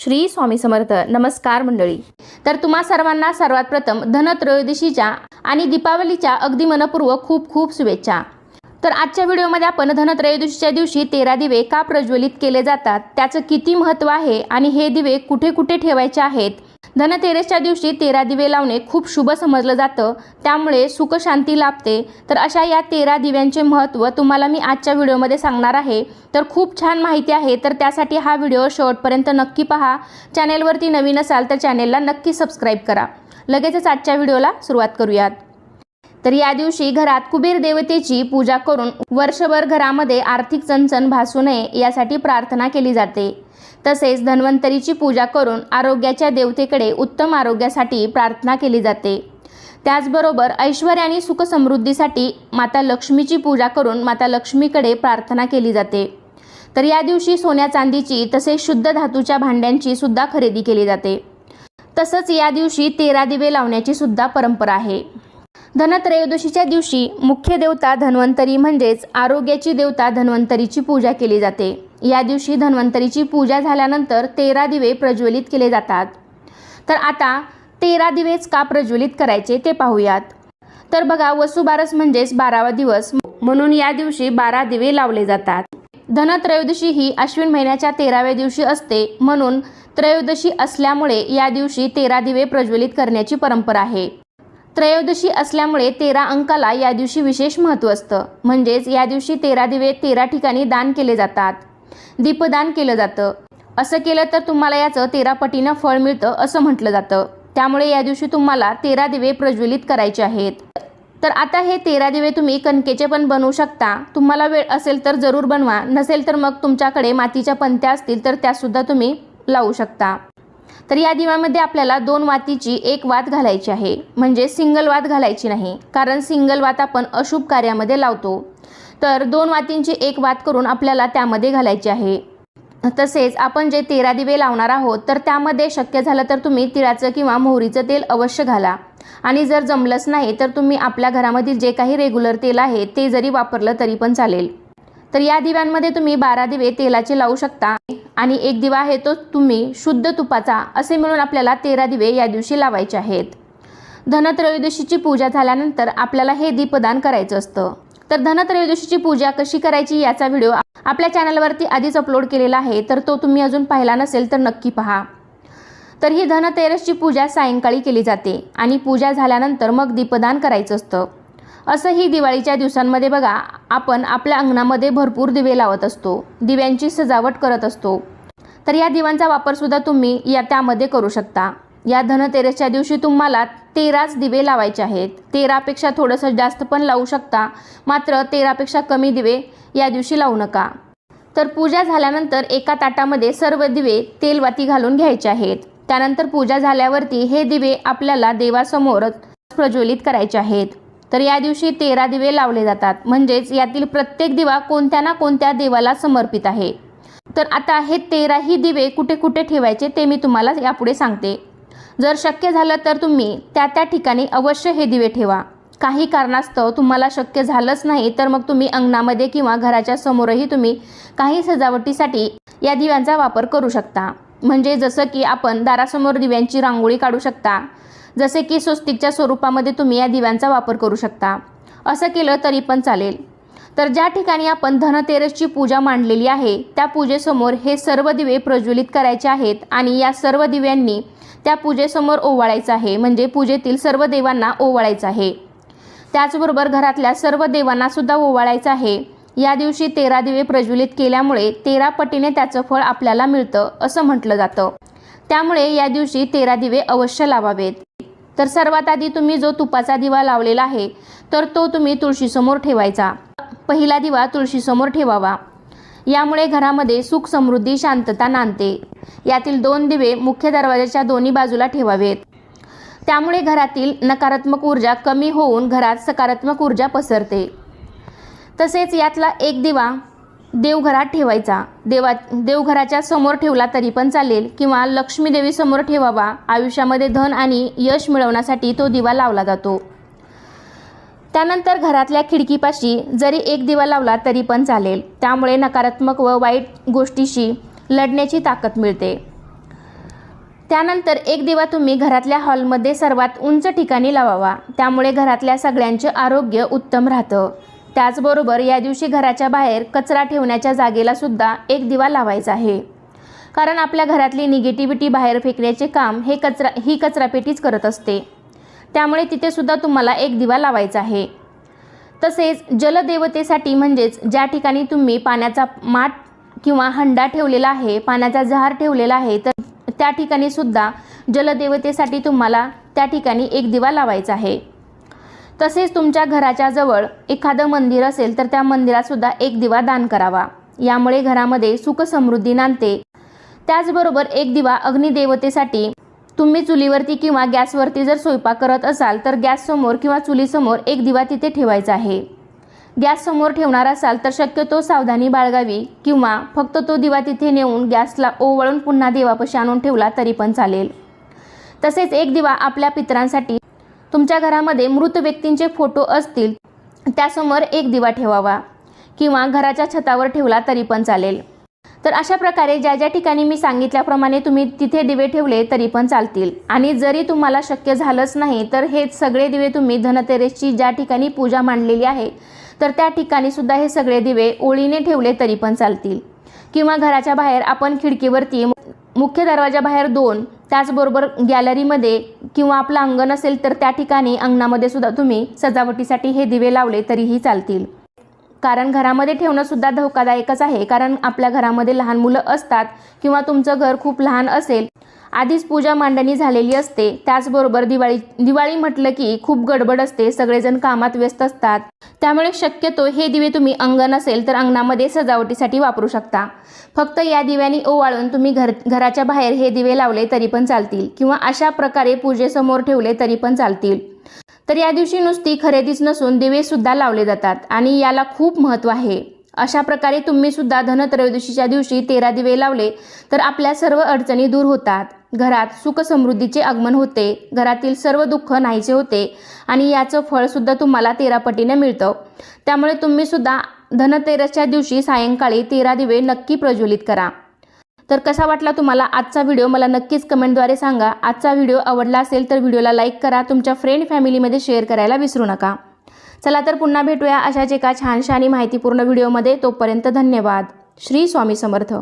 श्री स्वामी समर्थ. नमस्कार मंडळी. तर तुम्हा सर्वांना सर्वात प्रथम धनत्रयोदशीच्या आणि दीपावलीच्या अगदी मनपूर्वक खूप खूप शुभेच्छा. तर आजच्या व्हिडिओमध्ये आपण धनत्रयोदशीच्या दिवशी तेरा दिवे का प्रज्वलित केले जातात? त्याचं किती महत्त्व आहे? आणि हे दिवे कुठे कुठे ठेवायचे आहेत? धनतेरसच्या दिवशी तेरा दिवे लावणे खूप शुभ समजलं जातं. त्यामुळे सुखशांती लाभते. तर अशा या तेरा दिव्यांचे महत्त्व तुम्हाला मी आजच्या व्हिडिओमध्ये सांगणार आहे. तर खूप छान माहिती आहे. तर त्यासाठी हा व्हिडिओ शेवटपर्यंत नक्की पहा. चॅनेलवरती नवीन असाल तर चॅनेलला नक्की सबस्क्राईब करा. लगेचच आजच्या व्हिडिओला सुरुवात करूयात. तर या दिवशी घरात कुबेर देवतेची पूजा करून वर्षभर घरामध्ये आर्थिक चणचण भासू नये यासाठी प्रार्थना केली जाते. तसेच धन्वंतरीची पूजा करून आरोग्याच्या देवतेकडे उत्तम आरोग्यासाठी प्रार्थना केली जाते. त्याचबरोबर ऐश्वर आणि सुखसमृद्धीसाठी माता लक्ष्मीची पूजा करून माता लक्ष्मीकडे प्रार्थना केली जाते. तर या दिवशी सोन्या चांदीची तसेच शुद्ध धातूच्या भांड्यांची सुद्धा खरेदी केली जाते. तसंच या दिवशी तेरा दिवे लावण्याची सुद्धा परंपरा आहे. धनत्रयोदशीच्या दिवशी मुख्य देवता धन्वंतरी म्हणजेच आरोग्याची देवता धन्वंतरीची पूजा केली जाते. या दिवशी धन्वंतरीची पूजा झाल्यानंतर तेरा दिवे प्रज्वलित केले जातात. तर आता तेरा दिवेच का प्रज्वलित करायचे ते पाहूयात. तर बघा वसुबारस म्हणजेच बारावा दिवस. म्हणून या दिवशी बारा दिवे लावले जातात. धनत्रयोदशी ही अश्विन महिन्याच्या तेराव्या दिवशी असते. म्हणून त्रयोदशी असल्यामुळे या दिवशी तेरा दिवे प्रज्वलित करण्याची परंपरा आहे. त्रयोदशी असल्यामुळे तेरा अंकाला या दिवशी विशेष महत्त्व असतं. म्हणजेच या दिवशी तेरा दिवे तेरा ठिकाणी दान केले जातात. दीपदान केलं जातं. असं केलं तर तुम्हाला याचं तेरा पटीनं फळ मिळतं असं म्हटलं जातं. त्यामुळे या दिवशी तुम्हाला तेरा दिवे प्रज्वलित करायचे आहेत. तर आता हे तेरा दिवे तुम्ही कणकेचे पण बनवू शकता. तुम्हाला वेळ असेल तर जरूर बनवा. नसेल तर मग तुमच्याकडे मातीच्या पंत्या असतील तर त्यासुद्धा तुम्ही लावू शकता. तर या दिव्यामध्ये आपल्याला दोन वातीची एक वात घालायची आहे. म्हणजे सिंगल वात घालायची नाही कारण सिंगल वात आपण अशुभ कार्यामध्ये लावतो. तर दोन वातींची एक वात करून आपल्याला त्यामध्ये घालायची आहे. तसेच आपण जे तेरा दिवे लावणार आहोत तर त्यामध्ये शक्य झालं तर तुम्ही तिळाचं किंवा मोहरीचं तेल अवश्य घाला. आणि जर जमलंच नाही तर तुम्ही आपल्या घरामधील जे काही रेग्युलर तेल आहे ते जरी वापरलं तरी पण चालेल. तर या दिव्यांमध्ये तुम्ही बारा दिवे तेलाचे लावू शकता. आणि एक दिवा आहे तो तुम्ही शुद्ध तुपाचा असे मिळून आपल्याला तेरा दिवे या दिवशी लावायचे आहेत. धनत्रयोदशीची पूजा झाल्यानंतर आपल्याला हे दीपदान करायचं असतं. तर धनत्रयोदशीची पूजा कशी करायची याचा व्हिडिओ आपल्या चॅनलवरती आधीच अपलोड केलेला आहे तर तो तुम्ही अजून पाहिला नसेल तर नक्की पहा. तर ही धनतेरसची पूजा सायंकाळी केली जाते आणि पूजा झाल्यानंतर मग दीपदान करायचं असतं. असं ही दिवाळीच्या दिवसांमध्ये बघा आपण आपल्या अंगणामध्ये भरपूर दिवे लावत असतो. दिव्यांची सजावट करत असतो. तर या दिवांचा वापरसुद्धा तुम्ही या त्यामध्ये करू शकता. या धनतेरसच्या दिवशी तुम्हाला तेराच दिवे लावायचे आहेत. तेरापेक्षा थोडंसं जास्त पण लावू शकता. मात्र तेरापेक्षा कमी दिवे या दिवशी लावू नका. तर पूजा झाल्यानंतर एका ताटामध्ये सर्व दिवे तेलवाती घालून घ्यायचे आहेत. त्यानंतर पूजा झाल्यावरती हे दिवे आपल्याला देवासमोरच प्रज्वलित करायचे आहेत. तर या दिवशी तेरा दिवे लावले जातात. म्हणजेच यातील प्रत्येक दिवा कोणत्या ना कोणत्या देवाला समर्पित आहे. तर आता हे तेराही दिवे कुठे कुठे ठेवायचे ते मी तुम्हाला यापुढे सांगते. जर शक्य झालं तर तुम्ही त्या त्या ठिकाणी अवश्य हे दिवे ठेवा. काही कारणास्तव तुम्हाला शक्य झालंच नाही तर मग तुम्ही अंगणामध्ये किंवा घराच्या समोरही तुम्ही काही सजावटीसाठी या दिव्यांचा वापर करू शकता. म्हणजे जसं की आपण दारासमोर दिव्यांची रांगोळी काढू शकता. जसे की स्वस्तिकच्या स्वरूपामध्ये तुम्ही या दिव्यांचा वापर करू शकता. असं केलं तरी पण चालेल. तर ज्या ठिकाणी आपण धनतेरसची पूजा मांडलेली आहे त्या पूजेसमोर हे सर्व दिवे प्रज्वलित करायचे आहेत आणि या सर्व दिव्यांनी त्या पूजेसमोर ओवाळायचं आहे म्हणजे पूजेतील सर्व देवांना ओवाळायचं आहे. त्याचबरोबर घरातल्या सर्व देवांना सुद्धा ओवाळायचं आहे. या दिवशी तेरा दिवे प्रज्वलित केल्यामुळे तेरा पटीने त्याचं फळ आपल्याला मिळतं असं म्हटलं जातं. त्यामुळे या दिवशी तेरा दिवे अवश्य लावावेत. तर सर्वात आधी तुम्ही जो तुपाचा दिवा लावलेला आहे तर तो तुम्ही तुळशीसमोर ठेवायचा. पहिला दिवा तुळशीसमोर ठेवावा. यामुळे घरामध्ये सुख समृद्धी शांतता नांदते. यातील दोन दिवे मुख्य दरवाजाच्या दोन्ही बाजूला ठेवावेत. त्यामुळे घरातील नकारात्मक ऊर्जा कमी होऊन घरात सकारात्मक ऊर्जा पसरते. तसेच यातला एक दिवा देवघरात ठेवायचा. देवा देवघराच्या समोर ठेवला तरी पण चालेल किंवा लक्ष्मी देवी समोर ठेवावा. आयुष्यामध्ये धन आणि यश मिळवण्यासाठी तो दिवा लावला जातो. त्यानंतर घरातल्या खिडकीपाशी जरी एक दिवा लावला तरी पण चालेल. त्यामुळे नकारात्मक व वाईट गोष्टीशी लढण्याची ताकद मिळते. त्यानंतर एक दिवा तुम्ही घरातल्या हॉलमध्ये सर्वात उंच ठिकाणी लावावा. त्यामुळे घरातल्या सगळ्यांचे आरोग्य उत्तम राहतं. त्याचबरोबर या दिवशी घराच्या बाहेर कचरा ठेवण्याच्या जागेला सुद्धा एक दिवा लावायचा आहे. कारण आपल्या घरातली निगेटिव्हिटी बाहेर फेकण्याचे काम हे कचरा ही कचरापेटीच करत असते. त्यामुळे तिथे सुद्धा तुम्हाला एक दिवा लावायचा आहे. तसेच जलदेवतेसाठी म्हणजेच ज्या ठिकाणी तुम्ही पाण्याचा माठ किंवा हंडा ठेवलेला आहे पाण्याचा जहार ठेवलेला आहे तर त्या ठिकाणी सुद्धा जलदेवतेसाठी तुम्हाला त्या ठिकाणी एक दिवा लावायचा आहे. तसेच तुमच्या घराच्या जवळ एखादं मंदिर असेल तर त्या मंदिरातसुद्धा एक दिवा दान करावा. यामुळे घरामध्ये सुख समृद्धी नांदते. त्याचबरोबर एक दिवा अग्निदेवतेसाठी तुम्ही चुलीवरती किंवा गॅसवरती जर स्वयंपाक करत असाल तर गॅससमोर किंवा चुलीसमोर एक दिवा तिथे ठेवायचा आहे. गॅससमोर ठेवणार असाल तर शक्यतो सावधानी बाळगावी किंवा फक्त तो दिवा तिथे नेऊन गॅसला ओवळून पुन्हा देवापाशी आणून ठेवला तरी पण चालेल. तसेच एक दिवा आपल्या पितरांसाठी तुमच्या घरामध्ये मृत व्यक्तींचे फोटो असतील त्यासमोर एक दिवा ठेवावा किंवा घराच्या छतावर ठेवला तरी पण चालेल. तर अशा प्रकारे ज्या ज्या ठिकाणी मी सांगितल्याप्रमाणे तुम्ही तिथे दिवे ठेवले तरी पण चालतील. आणि जरी तुम्हाला शक्य झालंच नाही तर हे सगळे दिवे तुम्ही धनतेरेसची ज्या ठिकाणी पूजा मांडलेली आहे तर त्या ठिकाणी सुद्धा हे सगळे दिवे ओळीने ठेवले तरी पण चालतील. किंवा घराच्या बाहेर आपण खिडकीवरती मुख्य दरवाजाबाहेर दोन त्याचबरोबर गॅलरीमध्ये किंवा आपलं अंगण असेल तर त्या ठिकाणी अंगणामध्ये सुद्धा तुम्ही सजावटीसाठी हे दिवे लावले तरीही चालतील. कारण घरामध्ये ठेवणं सुद्धा धोकादायकच आहे. कारण आपल्या घरामध्ये लहान मुलं असतात किंवा तुमचं घर खूप लहान असेल आधीच पूजा मांडणी झालेली असते. त्याचबरोबर दिवाळी दिवाळी म्हटलं की खूप गडबड असते. सगळेजण कामात व्यस्त असतात. त्यामुळे शक्यतो हे दिवे तुम्ही अंगण असेल तर अंगणामध्ये सजावटीसाठी वापरू शकता. फक्त या दिव्यांनी ओवाळून तुम्ही घर घराच्या बाहेर हे दिवे लावले तरी पण चालतील किंवा अशा प्रकारे पूजेसमोर ठेवले तरी पण चालतील. तर या दिवशी नुसती खरेदीच नसून दिवेसुद्धा लावले जातात आणि याला खूप महत्त्व आहे. अशा प्रकारे तुम्ही सुद्धा धनत्रयोदशीच्या दिवशी तेरा दिवे लावले तर आपल्या सर्व अडचणी दूर होतात. घरात सुख समृद्धीचे आगमन होते. घरातील सर्व दुःख नाहीसे होते आणि याचं फळसुद्धा तुम्हाला तेरा पटीने मिळतं. त्यामुळे तुम्ही सुद्धा धनतेरसच्या दिवशी सायंकाळी तेरा दिवे नक्की प्रज्वलित करा. तर कसा वाटला तुम्हाला आजचा व्हिडिओ? मला नक्कीच कमेंटद्वारे सांगा. आजचा व्हिडिओ आवडला असेल तर व्हिडिओला लाईक करा. तुमच्या फ्रेंड फॅमिलीमध्ये शेअर करायला विसरू नका. चला तर पुन्हा भेटूया अशाच एका छानशा आणि माहितीपूर्ण व्हिडिओमध्ये. तोपर्यंत धन्यवाद. श्री स्वामी समर्थ.